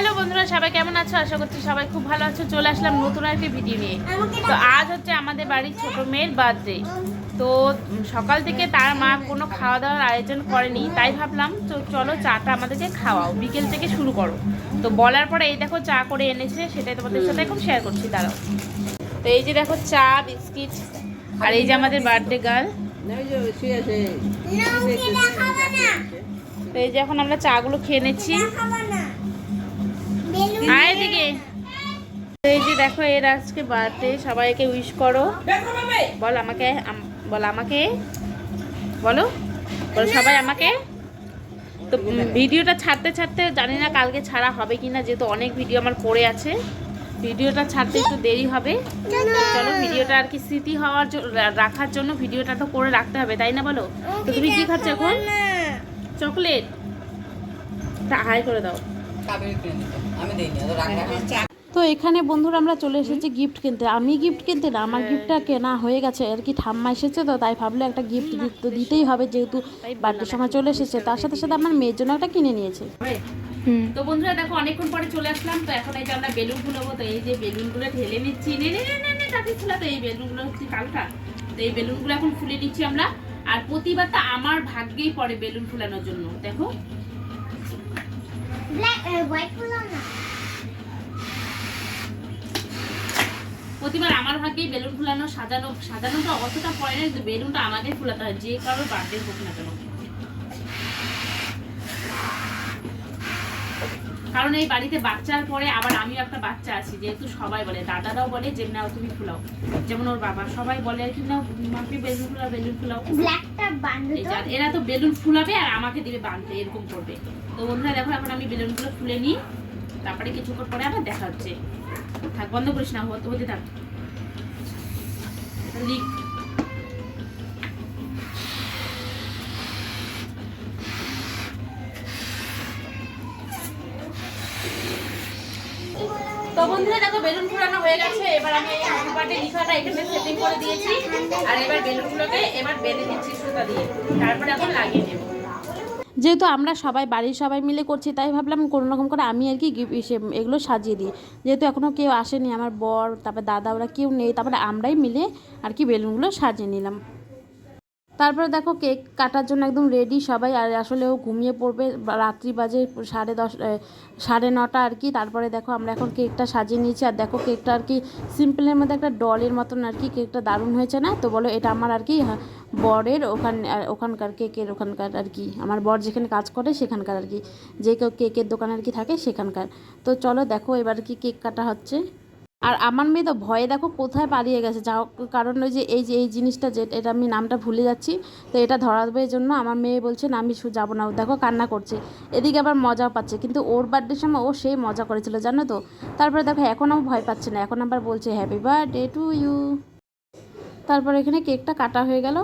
Hello বন্ধুরা, সবাই কেমন আছো? আশা করছি সবাই খুব ভালো আছো। চলে আসলাম নতুন একটি ভিডিও নিয়ে। তো আজ হচ্ছে আমাদের বাড়ির ছোট মেয়ের বার্থডে তো সকাল থেকে তার মা কোনো খাওয়া দাওয়ার আয়োজন করেনি, তাই ভাবলাম, তো চলো চাটা আমাদেরকে খাওয়াও, বিকেল থেকে শুরু করো। তো বলার পরে এই দেখো চা করে এনেছে, সেটাই তোমাদের সাথে এখন শেয়ার করছি, দাঁড়াও। তো এই যে দেখো চা, বিস্কিট, আর এই যে আমাদের বার্থডে গার্ল তো এই যে এখন আমরা চাগুলো খেয়ে নিচ্ছি। আয় এদিকে। এই যে দেখো এর আজকে বার্থডে সবাইকে উইশ করো। বল আমাকে আম- বল আমাকে। বলো বলো সবাই আমাকে। তো ভিডিওটা ছাড়তে ছাড়তে জানি না কালকে ছাড়া হবে কিনা যেহেতু অনেক ভিডিও আমার পড়ে আছে। ভিডিওটা ছাড়তে একটু দেরি হবে। চলো ভিডিওটা আর কি স্মৃতি হওয়ার রাখার জন্য ভিডিওটা তো করে রাখতে হবে তাই না বলো? তো তুমি কি খাচ্ছ এখন? চকলেট। তা হাই করে দাও। তো এখানে বন্ধুরা আমরা চলে এসেছি গিফট কিনতে। আমি গিফট কিনতে না আমার গিফটটা কেনা হয়ে গেছে। আর কি ঠাম্মা এসেছে তো তাই ভাবলে একটা গিফট গিফট তো দিতেই হবে যেহেতু বার্থডের সময় চলে এসেছে। তার সাথে সাথে আমার মেয়ের জন্য একটা কিনে নিয়েছে। তো বন্ধুরা দেখো অনেকক্ষণ পরে চলে আসলাম। তো এখন এই যে আমরা বেলুন ফুলাবো তো এই যে বেলুনগুলো ঢেলে নিচ্ছি। নে নে নে নে নে কাটি ফুলা তো এই বেলুনগুলো হচ্ছে কালকা। তো এই বেলুনগুলো এখন ফুলে নিচ্ছি আমরা। আর প্রতিবার তো আমার ভাগ্যেই পড়ে বেলুন ফুলানোর জন্য। দেখো প্রতিবার আমার ভাগেই বেলুন ফুলানো, সাজানো, সাজানোটা অতটা পড়ে না, কিন্তু বেলুনটা আমাদের ফুলাতে হয়, যে কারোর বার্থডে হোক না কেন। কারণ এই বাড়িতে বাচ্চার পরে আবার আমিও একটা বাচ্চা আছি যেহেতু সবাই বলে দাদারাও বলে যে নাও তুমি ফুলাও। যেমন ওর বাবা সবাই বলে আর কি না মাপি বেলুন ফুলাও বেলুন ফুলাও। এরা তো বেলুন ফুলাবে আর আমাকে দিবে বাঁধতে এরকম করবে। তো বন্ধুরা দেখো এখন আমি বেলুনগুলো ফুলে নিই তারপরে কিছুক্ষণ পরে আবার দেখা হচ্ছে। থাক বন্ধ করিস না হতে হতে থাক। লিক তো বন্ধুরা, দেখো, বেলুন ফুলানো হয়ে গেছে। এবার আমি লিখাটা এখানে সেটিং করে দিয়েছি। আর এবার বেলুনগুলোকে এবার বেঁধে দিচ্ছি সুতা দিয়ে। তারপরে এখন লাগিয়ে যেহেতু আমরা সবাই, বাড়ির সবাই মিলে করছি, তাই ভাবলাম কোনো রকম করে আমি আর কি এগুলো সাজিয়ে দিই। যেহেতু এখনও কেউ আসেনি, আমার বর, তারপর দাদা, ওরা কেউ নেই, তারপরে আমরাই মিলে আর কি বেলুনগুলো সাজিয়ে নিলাম। তারপরে দেখো কেক কাটার জন্য একদম রেডি সবাই, আর আসলে ও ঘুমিয়ে পড়বে রাত্রি বাজে সাড়ে দশ সাড়ে নটা আর কি। তারপরে দেখো আমরা এখন কেকটা সাজিয়ে নিয়েছি, আর দেখো কেকটা আর কি সিম্পলের মধ্যে একটা ডলের মতন আর কি, কেকটা দারুণ হয়েছে না? তো বলো এটা আমার আর কি বরের ওখান ওখানকার কেকের ওখানকার আর কি, আমার বর যেখানে কাজ করে সেখানকার আর কি, যে কেউ কেকের দোকান আর কি থাকে সেখানকার। তো চলো দেখো এবার কি কেক কাটা হচ্ছে। আর আমার মেয়ে তো ভয়ে দেখো কোথায় পালিয়ে গেছে? যা কারণ ওই যে এই যে, এই জিনিসটা যে, এটা আমি নামটা ভুলে যাচ্ছি। তো এটা ধরাবে জন্য আমার মেয়ে বলছে, না, আমি যাব না। দেখো কান্না করছে। এদিকে আবার মজাও পাচ্ছে। কিন্তু ওর বার্থডের সময় ও সেই মজা করেছিল, জানো তো? তারপরে দেখো এখন ও ভয় পাচ্ছে না। এখন আবার বলছে হ্যাপি বার্থডে টু ইউ তারপর এখানে কেকটা কাটা হয়ে গেল।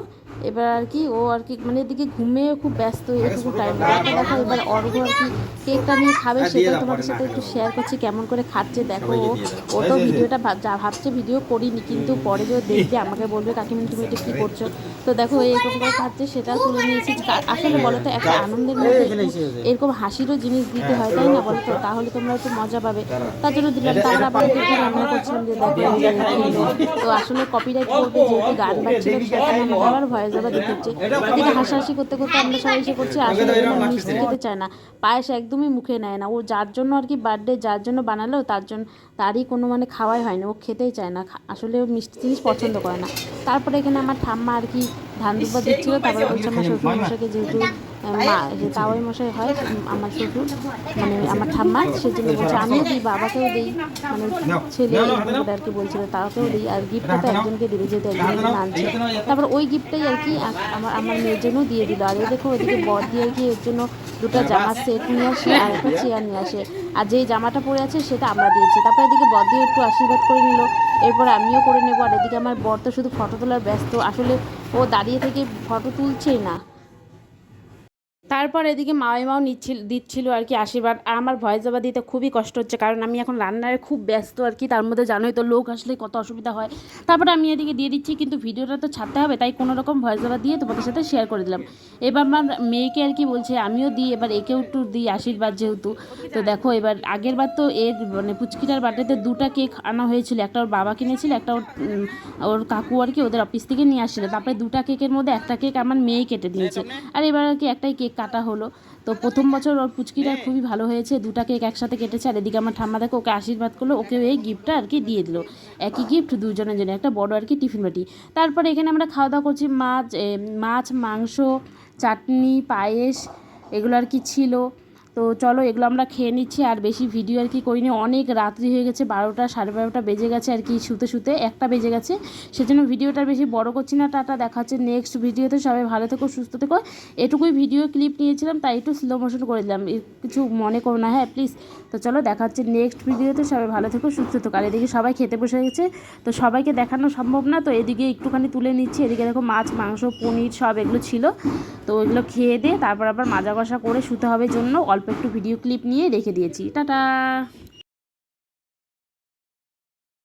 এবার আর কি ও আর কি মানে এদিকে ঘুমিয়ে খুব ব্যস্ত এটুকু টাইম দেখো এবার অর্ঘ আর কি কেকটা নিয়ে খাবে সেটা তোমাদের সাথে একটু শেয়ার করছি কেমন করে খাচ্ছে দেখো। ও ও তো ভিডিওটা ভাব- যা ভাবছে ভিডিও করিনি কিন্তু পরে যে দেখবে আমাকে বলবে কাকিমনি তুমি এটা কী করছ? তো দেখো এরকম করে খাচ্ছে সেটা তুলে নিয়েছি। আসলে বলো তো একটা আনন্দের মধ্যে এরকম হাসিরও জিনিস দিতে হয় তাই না বলো তো তাহলে তোমরা একটু মজা পাবে। তার জন্য দিলাম তারপর আবার একটু রান্না করছিলাম যে দেখো। তো আসলে কপিরাইট করবে যেহেতু গান বাজছিল সেখানে আমাকে আবার ভয়েস ওভার দিতে হচ্ছে এদিকে হাসাহাসি করতে করতে আমরা সবাই এসে করছি আসলে মিষ্টি খেতে চায় না। পায়েস একদমই মুখে নেয় না। ও যার জন্য আর কি বার্থডে যার জন্য বানালো তার জন্য তারই কোনো মানে খাওয়াই হয় না। ও খেতেই চায় না। আসলে ও মিষ্টি জিনিস পছন্দ করে না। তারপরে এখানে আমার ঠাম্মা আর কি ধান দুব্বা দিচ্ছিল তারপরে বলছে আমার শ্বশুর মশাকে যেহেতু মা যে তাওয়াই মশাই হয় আমার শ্বশুর মানে আমার ঠাম্মা সেজন্য বলছে আমিও দিই বাবাকেও দিই। মানে ছেলে আর কি বলছিল তাকেও দিই। আর গিফটটা তো একজনকে দিবে যেহেতু একজন আনছে। তারপর ওই গিফটটাই আর কি আমার আমার মেয়ের জন্য দিয়ে দিল। আর দেখো ওইদিকে বর দিয়ে কি এর জন্য দুটো জামার সেট নিয়ে আসে আর একটা চেয়ার নিয়ে আসে। আর যেই জামাটা পরে আছে সেটা আমরা দিয়েছি। তারপর এদিকে বর দিয়ে একটু আশীর্বাদ করে নিল। এরপর আমিও করে নেব। আর এদিকে আমার বর তো শুধু ফটো তোলার ব্যস্ত। আসলে ও দাঁড়িয়ে থেকে ফটো তুলছেই না। তারপর এদিকে মাও নিচ্ছিল, দিচ্ছিল আর কি আশীর্বাদ। আর আমার ভয়েস জবা দিতে খুবই কষ্ট হচ্ছে, কারণ আমি এখন রান্নায় খুব ব্যস্ত আর কি, তার মধ্যে জানোই তো লোক আসলে কত অসুবিধা হয়। তারপরে আমি এদিকে দিয়ে দিচ্ছি, কিন্তু ভিডিওটা তো ছাড়তে হবে, তাই কোনো রকম ভয়েস জবা দিয়ে তোমাদের সাথে শেয়ার করে দিলাম। এবার আমার মেয়েকে আর কি বলছে, আমিও দিই, এবার একেও একটু দিই আশীর্বাদ যেহেতু। তো দেখো এবার আগের বার তো এর মানে পুচকিটার বার্থডেতে দুটা কেক আনা হয়েছিল, একটা ওর বাবা কিনেছিল, একটা ওর ওর কাকু আর কি ওদের অফিস থেকে নিয়ে আসছিল। তারপরে দুটা কেকের মধ্যে একটা কেক আমার মেয়ে কেটে দিয়েছে। আর এবার আর কি একটাই কেক কাটা হলো। তো প্রথম বছর ওর পুচকিটা খুবই ভালো হয়েছে দুটা কেক একসাথে কেটেছে আর এদিকে আমার ঠাম্মা দেখো ওকে আশীর্বাদ করল ওকে এই গিফটটা আর কি দিয়ে দিল। একই গিফট দুজনের জন্য একটা বড় আর কি টিফিন বাটি। তারপরে এখানে আমরা খাওয়া দাওয়া করছি মাছ মাছ মাংস চাটনি পায়েস এগুলো আর কি ছিল। তো চলো এগুলো আমরা খেয়ে নিচ্ছি, আর বেশি ভিডিও আর কি করিনি। অনেক রাত্রি হয়ে গেছে, বারোটা সাড়ে বারোটা বেজে গেছে আর কি, শুতে শুতে একটা বেজে গেছে। সেজন্য ভিডিওটা বেশি বড় করছি না, টাটা, দেখা হচ্ছে নেক্সট ভিডিওতে। সবাই ভালো থেকো, সুস্থ থেকো। এটুকুই ভিডিও ক্লিপ নিয়েছিলাম, তাই একটু স্লো মোশন করে দিলাম কিছু মনে করো না হ্যাঁ প্লিজ তো চলো, দেখা হচ্ছে নেক্সট ভিডিওতে সবাই ভালো থেকো, সুস্থ থেকো। আর এদিকে সবাই খেতে বসে গেছে, তো সবাইকে দেখানো সম্ভব না। তো এদিকে একটুখানি তুলে নিচ্ছি, এদিকে দেখো মাছ, মাংস, পনির সব এগুলো ছিল। তো ওইগুলো খেয়ে দিয়ে তারপর আবার মাজা কষা করে শুতে হবে জন্য অল্প একটু ভিডিও ক্লিপ নিয়ে রেখে দিয়েছি। টাটা!